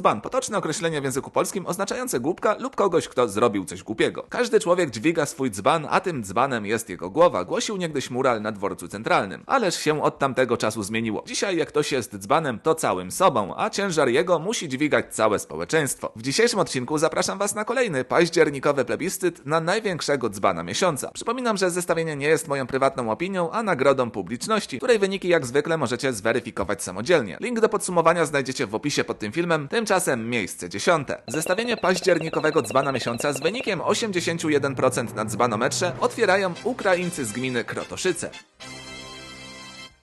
Dzban, potoczne określenie w języku polskim oznaczające głupka lub kogoś, kto zrobił coś głupiego. Każdy człowiek dźwiga swój dzban, a tym dzbanem jest jego głowa, głosił niegdyś mural na dworcu centralnym. Ależ się od tamtego czasu zmieniło. Dzisiaj jak ktoś jest dzbanem, to całym sobą, a ciężar jego musi dźwigać całe społeczeństwo. W dzisiejszym odcinku zapraszam Was na kolejny październikowy plebiscyt na największego dzbana miesiąca. Przypominam, że zestawienie nie jest moją prywatną opinią, a nagrodą publiczności, której wyniki jak zwykle możecie zweryfikować samodzielnie. Link do podsumowania znajdziecie w opisie pod tym filmem, tymczasem miejsce dziesiąte. Zestawienie październikowego dzbana miesiąca z wynikiem 81% na dzbanometrze otwierają Ukraińcy z gminy Krotoszyce.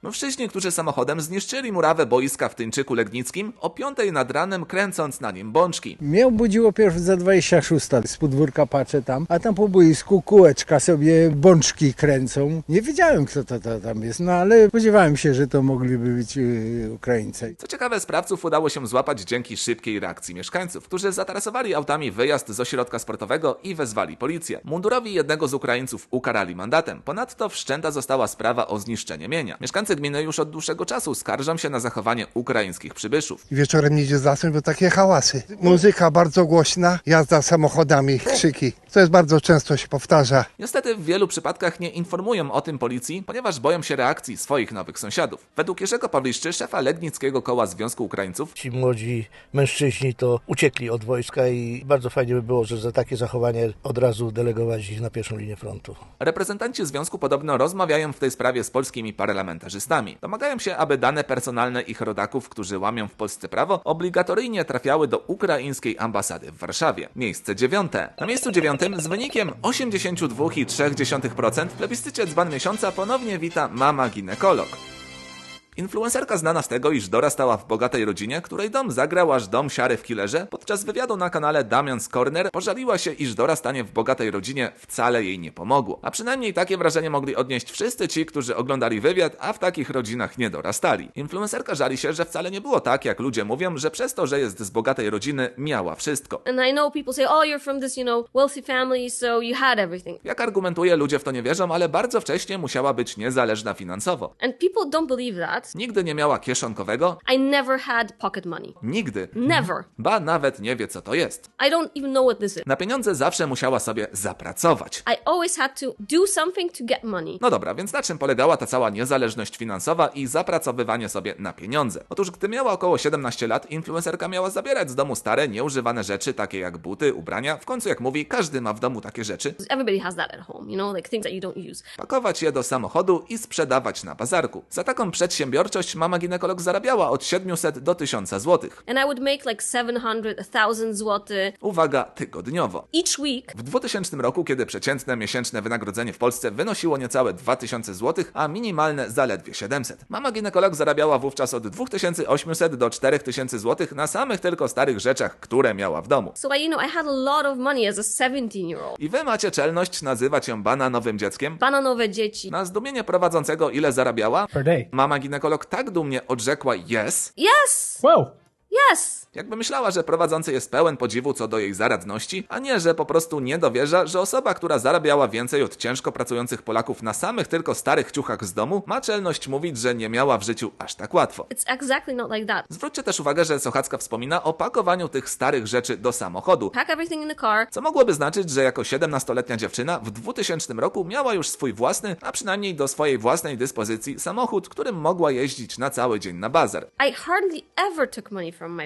Mężczyźni, którzy samochodem zniszczyli murawę boiska w Tyńczyku Legnickim o 5 nad ranem kręcąc na nim bączki. Mnie obudziło pierwszy za 26 z podwórka patrzę tam, a tam po boisku kółeczka sobie bączki kręcą. Nie wiedziałem kto to, to tam jest, no ale spodziewałem się, że to mogliby być yy, Ukraińcy. Co ciekawe, sprawców udało się złapać dzięki szybkiej reakcji mieszkańców, którzy zatarasowali autami wyjazd z ośrodka sportowego i wezwali policję. Mundurowi jednego z Ukraińców ukarali mandatem. Ponadto wszczęta została sprawa o zniszczenie mienia. Mieszkańcy gminy już od dłuższego czasu skarżą się na zachowanie ukraińskich przybyszów. Wieczorem nie idzie zasnąć, bo takie hałasy. Muzyka bardzo głośna, jazda samochodami, krzyki. To jest bardzo często się powtarza. Niestety w wielu przypadkach nie informują o tym policji, ponieważ boją się reakcji swoich nowych sąsiadów. Według Jerzego Pawliszczy, szefa Legnickiego Koła Związku Ukraińców, Ci młodzi mężczyźni to uciekli od wojska i bardzo fajnie by było, że za takie zachowanie od razu delegować ich na pierwszą linię frontu. reprezentanci związku podobno rozmawiają w tej sprawie z polskimi parlamentarzystami. Domagają się, aby dane personalne ich rodaków, którzy łamią w Polsce prawo, obligatoryjnie trafiały do ukraińskiej ambasady w Warszawie. Miejsce dziewiąte. Na miejscu dziewiątym z wynikiem 82,3% w plebiscycie dzban miesiąca ponownie wita mama ginekolog. Influencerka znana z tego, iż dorastała w bogatej rodzinie, której dom zagrał aż dom siary w killerze, podczas wywiadu na kanale Damian's Corner pożaliła się, iż dorastanie w bogatej rodzinie wcale jej nie pomogło. A przynajmniej takie wrażenie mogli odnieść wszyscy ci, którzy oglądali wywiad, a w takich rodzinach nie dorastali. Influencerka żali się, że wcale nie było tak, jak ludzie mówią, że przez to, że jest z bogatej rodziny, miała wszystko. And I know people say, oh, you're from this, you know, wealthy family, so you had everything. Jak argumentuje, ludzie w to nie wierzą, ale bardzo wcześnie musiała być niezależna finansowo. And people don't believe that. Nigdy nie miała kieszonkowego, I never had pocket money. nigdy. Never. Ba nawet nie wie, co to jest. I don't even know what this is. Na pieniądze zawsze musiała sobie zapracować. I always had to do something to get money. No dobra, więc na czym polegała ta cała niezależność finansowa i zapracowywanie sobie na pieniądze? Otóż gdy miała około 17 lat, influencerka miała zabierać z domu stare, nieużywane rzeczy, takie jak buty, ubrania. W końcu, jak mówi, każdy ma w domu takie rzeczy. Everybody has that at home, you know, like things that you don't use. Pakować je do samochodu i sprzedawać na bazarku. Za taką przedsiębiorczość mama ginekolog zarabiała od 700 do 1000 zł. And I would make like 700, 1000 zloty Uwaga, tygodniowo. each week. W 2000 roku, kiedy przeciętne miesięczne wynagrodzenie w Polsce wynosiło niecałe 2000 zł, a minimalne zaledwie 700. Mama ginekolog zarabiała wówczas od 2800 do 4000 zł na samych tylko starych rzeczach, które miała w domu. So I, you know, I had a lot of money as a 17 year old. I wy macie czelność nazywać ją bananowym dzieckiem? Bananowe dzieci. Na zdumienie prowadzącego ile zarabiała? per day. Mama ginekolog tak dumnie odrzekła yes, Yes! Whoa. Yes! jakby myślała, że prowadzący jest pełen podziwu co do jej zaradności, a nie, że po prostu nie dowierza, że osoba, która zarabiała więcej od ciężko pracujących Polaków na samych tylko starych ciuchach z domu, ma czelność mówić, że nie miała w życiu aż tak łatwo. It's exactly not like that. Zwróćcie też uwagę, że Sochacka wspomina o pakowaniu tych starych rzeczy do samochodu. Pack everything in the car. Co mogłoby znaczyć, że jako 17-letnia dziewczyna w 2000 roku miała już swój własny, a przynajmniej do swojej własnej dyspozycji samochód, którym mogła jeździć na cały dzień na bazar. I hardly ever took money from.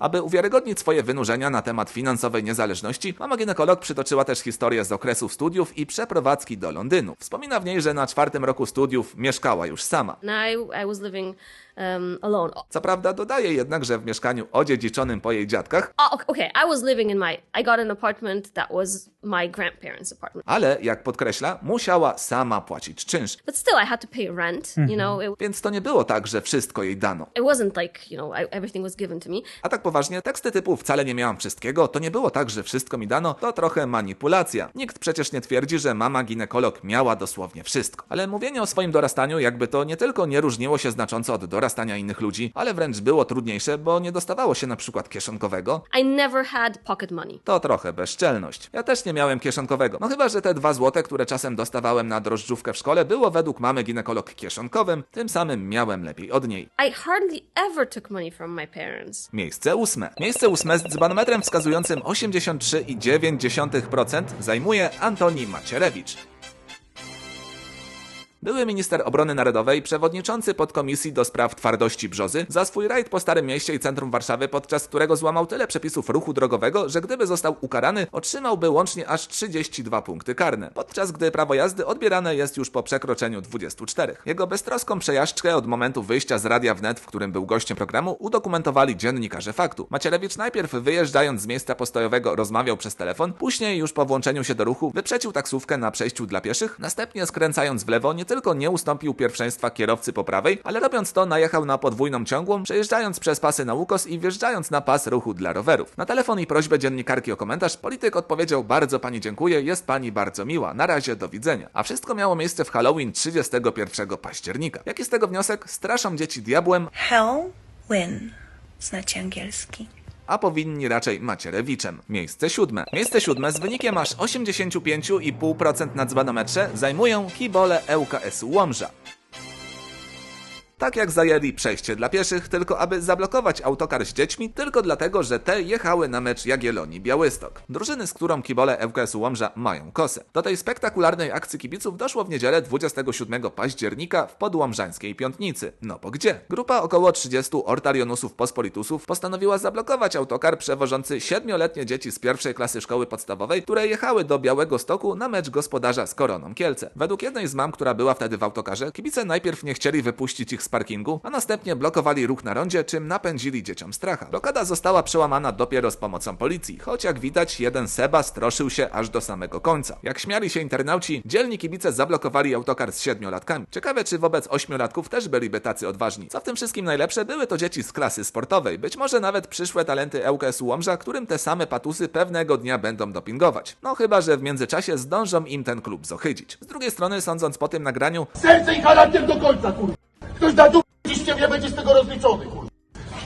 Aby uwiarygodnić swoje wynurzenia na temat finansowej niezależności, mama ginekolog przytoczyła też historię z okresu studiów i przeprowadzki do Londynu. Wspomina w niej, że na czwartym roku studiów mieszkała już sama. And I, I was living um, alone. Co prawda dodaje jednak, że w mieszkaniu odziedziczonym po jej dziadkach, Oh, ok- okay, I was living in my. I got an apartment that was my grandparents' apartment. ale jak podkreśla, musiała sama płacić czynsz. But still, I had to pay rent. You know, it, Więc to nie było tak, że wszystko jej dano. it wasn't like you know I, everything was given to me. A tak poważnie, teksty typu wcale nie miałam wszystkiego, to nie było tak, że wszystko mi dano, to trochę manipulacja. Nikt przecież nie twierdzi, że mama ginekolog miała dosłownie wszystko. Ale mówienie o swoim dorastaniu jakby to nie tylko nie różniło się znacząco od dorastania innych ludzi, ale wręcz było trudniejsze, bo nie dostawało się na przykład kieszonkowego, I never had pocket money. to trochę bezczelność. Ja też nie miałem kieszonkowego. No chyba, że te dwa złote, które czasem dostawałem na drożdżówkę w szkole, było według mamy ginekolog kieszonkowym, tym samym miałem lepiej od niej. I hardly ever took money from my parents. Miejsce Miejsce ósme. Miejsce ósme z dzbanometrem wskazującym 83,9% zajmuje Antoni Macierewicz. Były minister obrony narodowej, przewodniczący podkomisji do spraw twardości brzozy, za swój rajd po Starym Mieście i centrum Warszawy, podczas którego złamał tyle przepisów ruchu drogowego, że gdyby został ukarany, otrzymałby łącznie aż 32 punkty karne, podczas gdy prawo jazdy odbierane jest już po przekroczeniu 24. Jego beztroską przejażdżkę od momentu wyjścia z radia wnet, w którym był gościem programu, udokumentowali dziennikarze faktu. Macierewicz najpierw wyjeżdżając z miejsca postojowego rozmawiał przez telefon, później już po włączeniu się do ruchu wyprzedził taksówkę na przejściu dla pieszych, następnie skręcając w lewo nie tylko nie ustąpił pierwszeństwa kierowcy po prawej, ale robiąc to najechał na podwójną ciągłą, przejeżdżając przez pasy na ukos i wjeżdżając na pas ruchu dla rowerów. Na telefon i prośbę dziennikarki o komentarz polityk odpowiedział bardzo pani dziękuję, jest pani bardzo miła, na razie do widzenia. A wszystko miało miejsce w Halloween 31 października. Jaki z tego wniosek? Straszą dzieci diabłem, Hell win znacie angielski. A powinni raczej Macierewiczem. Miejsce siódme. Miejsce siódme z wynikiem aż 85,5% na dzbanometrze zajmują kibole ŁKS Łomża. Tak jak zajęli przejście dla pieszych, tylko aby zablokować autokar z dziećmi, tylko dlatego, że te jechały na mecz Jagiellonii Białystok. Drużyny, z którą kibole ŁKS Łomża mają kosę. Do tej spektakularnej akcji kibiców doszło w niedzielę 27 października w podłomżańskiej Piątnicy. No bo gdzie? Grupa około 30 ortarionusów pospolitusów postanowiła zablokować autokar przewożący siedmioletnie dzieci z pierwszej klasy szkoły podstawowej, które jechały do Białego Stoku na mecz gospodarza z Koroną Kielce. Według jednej z mam, która była wtedy w autokarze, kibice najpierw nie chcieli wypuścić ich z parkingu, a następnie blokowali ruch na rondzie, czym napędzili dzieciom stracha. Blokada została przełamana dopiero z pomocą policji, choć jak widać jeden Seba stroszył się aż do samego końca. Jak śmiali się internauci, dzielni kibice zablokowali autokar z siedmiolatkami. Ciekawe, czy wobec ośmiolatków też byliby tacy odważni. Co w tym wszystkim najlepsze, były to dzieci z klasy sportowej, być może nawet przyszłe talenty ŁKS Łomża, którym te same patusy pewnego dnia będą dopingować. No chyba, że w międzyczasie zdążą im ten klub zohydzić. Z drugiej strony, sądząc po tym nagraniu, serce i charakter do końca, kurwa. Ktoś da dupę ciśnie mnie, będzie z tego rozliczony, kurwa.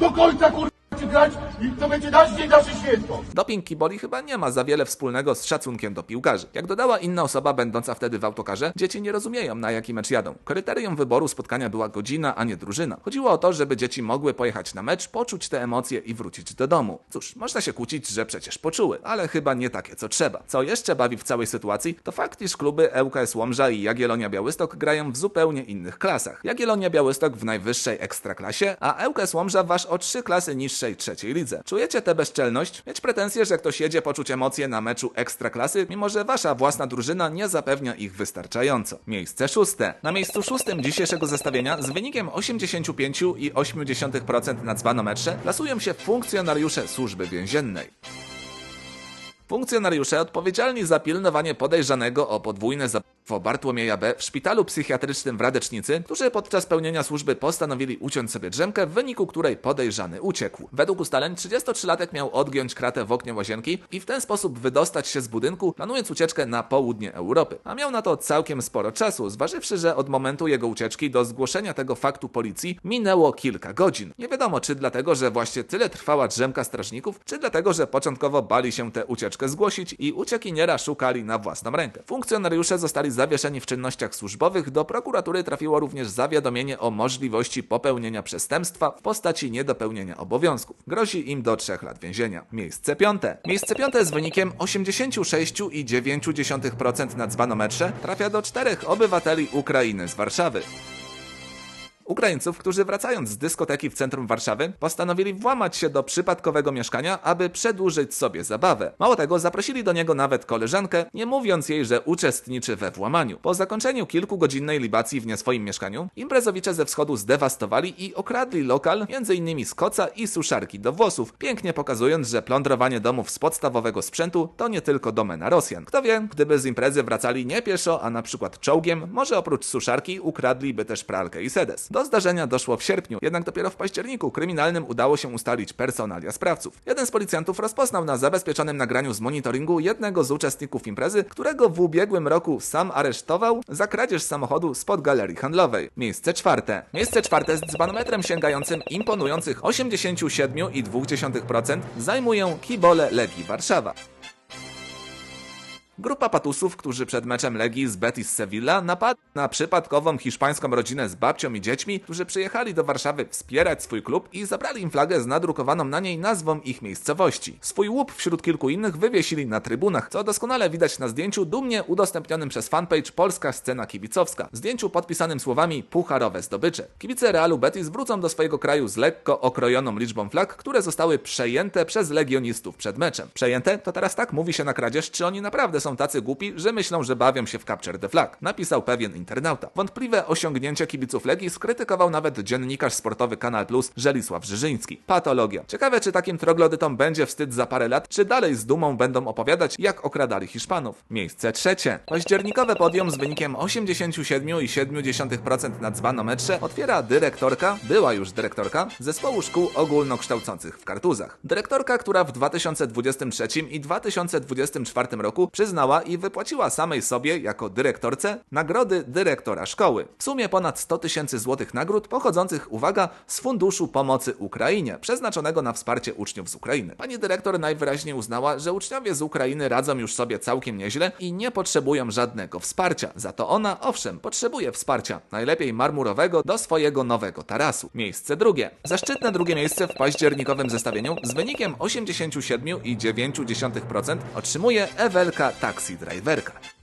Do końca, kurwa, ci grać i to będzie nasz dzień, nasze święto. Doping kiboli chyba nie ma za wiele wspólnego z szacunkiem do piłkarzy. Jak dodała inna osoba będąca wtedy w autokarze, dzieci nie rozumieją na jaki mecz jadą. Kryterium wyboru spotkania była godzina, a nie drużyna. Chodziło o to, żeby dzieci mogły pojechać na mecz, poczuć te emocje i wrócić do domu. Cóż, można się kłócić, że przecież poczuły, ale chyba nie takie co trzeba. Co jeszcze bawi w całej sytuacji, to fakt, iż kluby ŁKS Łomża i Jagiellonia Białystok grają w zupełnie innych klasach. Jagiellonia Białystok w najwyższej ekstraklasie, a ŁKS Łomża waż o trzy klasy niższej trzeciej lidze. Czujecie tę bezczelność? Mieć pretensje, że ktoś jedzie poczuć emocje na meczu ekstraklasy, mimo że wasza własna drużyna nie zapewnia ich wystarczająco. Miejsce szóste. Na miejscu szóstym dzisiejszego zestawienia z wynikiem 85,8% na dzbanometrze plasują się funkcjonariusze służby więziennej. Funkcjonariusze odpowiedzialni za pilnowanie podejrzanego o podwójne zabójstwo Bartłomieja B. w szpitalu psychiatrycznym w Radecznicy, którzy podczas pełnienia służby postanowili uciąć sobie drzemkę, w wyniku której podejrzany uciekł. Według ustaleń 33-latek miał odgiąć kratę w oknie łazienki i w ten sposób wydostać się z budynku, planując ucieczkę na południe Europy. A miał na to całkiem sporo czasu, zważywszy, że od momentu jego ucieczki do zgłoszenia tego faktu policji minęło kilka godzin. Nie wiadomo, czy dlatego, że właśnie tyle trwała drzemka strażników, czy dlatego, że początkowo bali się tę ucieczkę zgłosić i uciekiniera szukali na własną rękę. Funkcjonariusze zostali zawieszeni w czynnościach służbowych, do prokuratury trafiło również zawiadomienie o możliwości popełnienia przestępstwa w postaci niedopełnienia obowiązków. Grozi im do 3 lat więzienia. Miejsce piąte. Miejsce piąte z wynikiem 86,9% na dzbanometrze trafia do czterech obywateli Ukrainy z Warszawy. Ukraińców, którzy wracając z dyskoteki w centrum Warszawy, postanowili włamać się do przypadkowego mieszkania, aby przedłużyć sobie zabawę. Mało tego, zaprosili do niego nawet koleżankę, nie mówiąc jej, że uczestniczy we włamaniu. Po zakończeniu kilkugodzinnej libacji w nieswoim mieszkaniu, imprezowicze ze wschodu zdewastowali i okradli lokal, m.in. z koca i suszarki do włosów, pięknie pokazując, że plądrowanie domów z podstawowego sprzętu to nie tylko domena Rosjan. Kto wie, gdyby z imprezy wracali nie pieszo, a na przykład czołgiem, może oprócz suszarki ukradliby też pralkę i sedes. Do zdarzenia doszło w sierpniu, jednak dopiero w październiku kryminalnym udało się ustalić personalia sprawców. Jeden z policjantów rozpoznał na zabezpieczonym nagraniu z monitoringu jednego z uczestników imprezy, którego w ubiegłym roku sam aresztował za kradzież samochodu spod galerii handlowej. Miejsce czwarte. Miejsce czwarte z dzbanometrem sięgającym imponujących 87,2% zajmują kibole Legii Warszawa. Grupa patusów, którzy przed meczem Legii z Betis Sevilla napadli na przypadkową hiszpańską rodzinę z babcią i dziećmi, którzy przyjechali do Warszawy wspierać swój klub i zabrali im flagę z nadrukowaną na niej nazwą ich miejscowości. Swój łup wśród kilku innych wywiesili na trybunach, co doskonale widać na zdjęciu dumnie udostępnionym przez fanpage Polska Scena Kibicowska. Zdjęciu podpisanym słowami pucharowe zdobycze. Kibice Realu Betis wrócą do swojego kraju z lekko okrojoną liczbą flag, które zostały przejęte przez legionistów przed meczem. Przejęte? To teraz tak mówi się na kradzież, czy oni naprawdę są tacy głupi, że myślą, że bawią się w Capture the Flag. Napisał pewien internauta. Wątpliwe osiągnięcie kibiców Legii skrytykował nawet dziennikarz sportowy Kanal Plus Żelisław Żyżyński. Patologia. Ciekawe, czy takim troglodytom będzie wstyd za parę lat, czy dalej z dumą będą opowiadać, jak okradali Hiszpanów. Miejsce trzecie. Październikowe podium z wynikiem 87,7% na dzbanometrze otwiera dyrektorka, była już dyrektorka, zespołu szkół ogólnokształcących w Kartuzach. Dyrektorka, która w 2023 i 2024 roku przyznała i wypłaciła samej sobie, jako dyrektorce, nagrody dyrektora szkoły. W sumie ponad 100 tysięcy złotych nagród pochodzących, uwaga, z Funduszu Pomocy Ukrainie, przeznaczonego na wsparcie uczniów z Ukrainy. Pani dyrektor najwyraźniej uznała, że uczniowie z Ukrainy radzą już sobie całkiem nieźle i nie potrzebują żadnego wsparcia. Za to ona, owszem, potrzebuje wsparcia, najlepiej marmurowego, do swojego nowego tarasu. Miejsce drugie. Zaszczytne drugie miejsce w październikowym zestawieniu z wynikiem 87,9% otrzymuje Ewelka Taxi Driverka.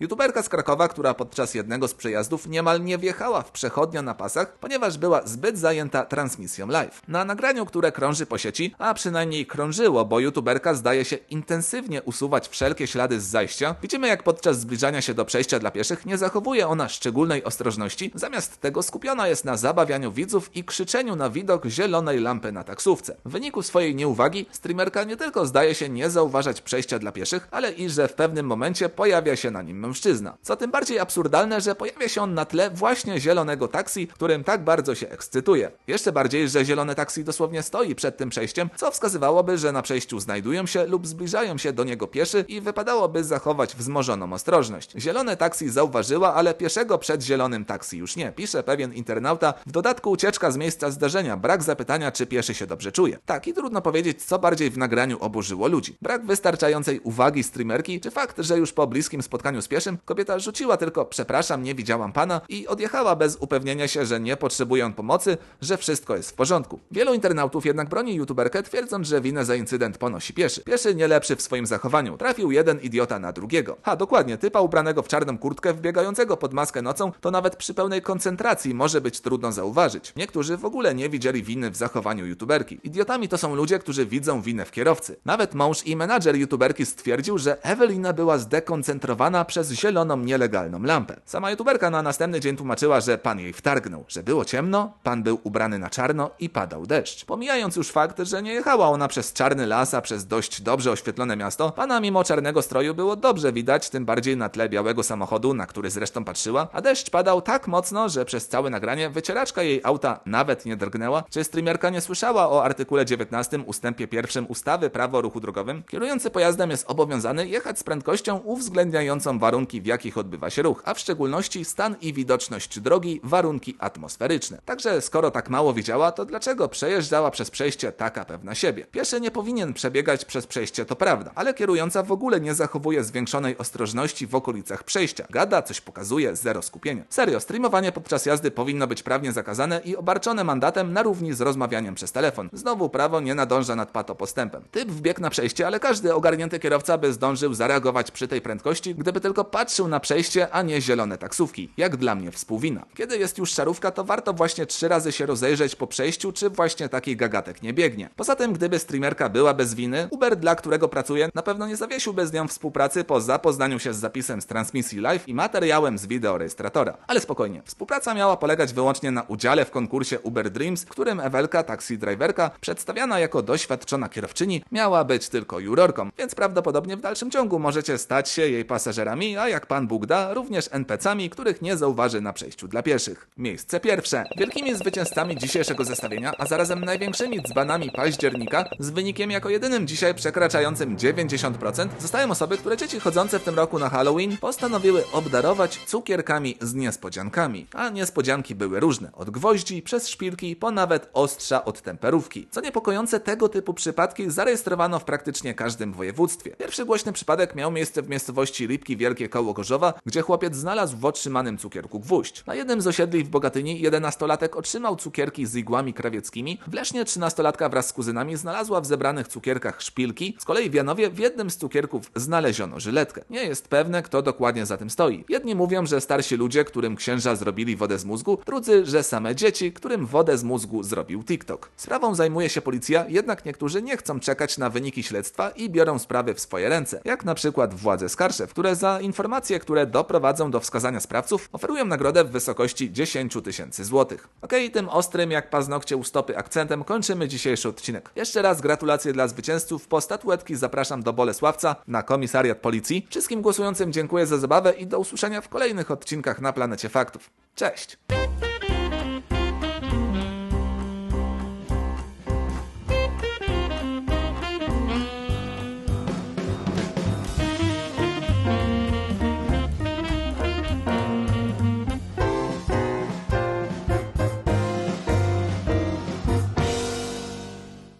YouTuberka z Krakowa, która podczas jednego z przejazdów niemal nie wjechała w przechodnia na pasach, ponieważ była zbyt zajęta transmisją live. Na nagraniu, które krąży po sieci, a przynajmniej krążyło, bo YouTuberka zdaje się intensywnie usuwać wszelkie ślady z zajścia, widzimy jak podczas zbliżania się do przejścia dla pieszych nie zachowuje ona szczególnej ostrożności, zamiast tego skupiona jest na zabawianiu widzów i krzyczeniu na widok zielonej lampy na taksówce. W wyniku swojej nieuwagi streamerka nie tylko zdaje się nie zauważać przejścia dla pieszych, ale i że w pewnym momencie pojawia się na nim mężczyzna. Co tym bardziej absurdalne, że pojawia się on na tle właśnie zielonego taksi, którym tak bardzo się ekscytuje. Jeszcze bardziej, że zielone taksi dosłownie stoi przed tym przejściem, co wskazywałoby, że na przejściu znajdują się lub zbliżają się do niego pieszy i wypadałoby zachować wzmożoną ostrożność. Zielone taksi zauważyła, ale pieszego przed zielonym taksi już nie, pisze pewien internauta. W dodatku ucieczka z miejsca zdarzenia, brak zapytania, czy pieszy się dobrze czuje. Tak, i trudno powiedzieć, co bardziej w nagraniu oburzyło ludzi. Brak wystarczającej uwagi streamerki, czy fakt, że już po bliskim spotkaniu z pieszym kobieta rzuciła tylko przepraszam, nie widziałam pana i odjechała bez upewnienia się, że nie potrzebuje on pomocy, że wszystko jest w porządku. Wielu internautów jednak broni youtuberkę, twierdząc, że winę za incydent ponosi pieszy. Pieszy nie lepszy w swoim zachowaniu. Trafił jeden idiota na drugiego. Ha, dokładnie, typa ubranego w czarną kurtkę, wbiegającego pod maskę nocą, to nawet przy pełnej koncentracji może być trudno zauważyć. Niektórzy w ogóle nie widzieli winy w zachowaniu youtuberki. Idiotami to są ludzie, którzy widzą winę w kierowcy. Nawet mąż i menadżer youtuberki stwierdził, że Ewelina była zdekoncentrowana przez zieloną, nielegalną lampę. Sama youtuberka na następny dzień tłumaczyła, że pan jej wtargnął, że było ciemno, pan był ubrany na czarno i padał deszcz. Pomijając już fakt, że nie jechała ona przez czarny las, a przez dość dobrze oświetlone miasto, pana mimo czarnego stroju było dobrze widać, tym bardziej na tle białego samochodu, na który zresztą patrzyła, a deszcz padał tak mocno, że przez całe nagranie wycieraczka jej auta nawet nie drgnęła. Czy streamerka nie słyszała o artykule 19 ustępie 1 ustawy Prawo ruchu drogowym? Kierujący pojazdem jest obowiązany jechać z prędkością uwzględniającą warunki, w jakich odbywa się ruch, a w szczególności stan i widoczność drogi, warunki atmosferyczne. Także skoro tak mało widziała, to dlaczego przejeżdżała przez przejście taka pewna siebie? Pieszy nie powinien przebiegać przez przejście, to prawda, ale kierująca w ogóle nie zachowuje zwiększonej ostrożności w okolicach przejścia. Gada, coś pokazuje, zero skupienia. Serio, streamowanie podczas jazdy powinno być prawnie zakazane i obarczone mandatem na równi z rozmawianiem przez telefon. Znowu prawo nie nadąża nad patopostępem. Typ wbiegł na przejście, ale każdy ogarnięty kierowca by zdążył zareagować przy tej prędkości, gdyby tylko patrzył na przejście, a nie zielone taksówki. Jak dla mnie współwina. Kiedy jest już szarówka, to warto właśnie trzy razy się rozejrzeć po przejściu, czy właśnie taki gagatek nie biegnie. Poza tym, gdyby streamerka była bez winy, Uber, dla którego pracuje, na pewno nie zawiesiłby z nią współpracy po zapoznaniu się z zapisem z transmisji live i materiałem z wideorejestratora. Ale spokojnie, współpraca miała polegać wyłącznie na udziale w konkursie Uber Dreams, w którym Ewelka, taxi driverka, przedstawiana jako doświadczona kierowczyni, miała być tylko jurorką, więc prawdopodobnie w dalszym ciągu możecie stać się jej pasażerami a jak Pan Bóg da, również NPC-ami, których nie zauważy na przejściu dla pieszych. Miejsce pierwsze. Wielkimi zwycięzcami dzisiejszego zestawienia, a zarazem największymi dzbanami października, z wynikiem jako jedynym dzisiaj przekraczającym 90%, zostają osoby, które dzieci chodzące w tym roku na Halloween postanowiły obdarować cukierkami z niespodziankami. A niespodzianki były różne, od gwoździ, przez szpilki, po nawet ostrza od temperówki. Co niepokojące, tego typu przypadki zarejestrowano w praktycznie każdym województwie. Pierwszy głośny przypadek miał miejsce w miejscowości Lipki Wielkie Koło Gorzowa, gdzie chłopiec znalazł w otrzymanym cukierku gwóźdź. Na jednym z osiedli w Bogatyni 11-latek otrzymał cukierki z igłami krawieckimi, w Lesznie 13-latka wraz z kuzynami znalazła w zebranych cukierkach szpilki, z kolei w Janowie w jednym z cukierków znaleziono żyletkę. Nie jest pewne, kto dokładnie za tym stoi. Jedni mówią, że starsi ludzie, którym księża zrobili wodę z mózgu, drudzy, że same dzieci, którym wodę z mózgu zrobił TikTok. Sprawą zajmuje się policja, jednak niektórzy nie chcą czekać na wyniki śledztwa i biorą sprawy w swoje ręce, jak na przykład władze Skarszew, które za informacje, które doprowadzą do wskazania sprawców, oferują nagrodę w wysokości 10 tysięcy złotych. Okej, tym ostrym jak paznokcie u stopy akcentem kończymy dzisiejszy odcinek. Jeszcze raz gratulacje dla zwycięzców. Po statuetki zapraszam do Bolesławca na komisariat policji. Wszystkim głosującym dziękuję za zabawę i do usłyszenia w kolejnych odcinkach na Planecie Faktów. Cześć!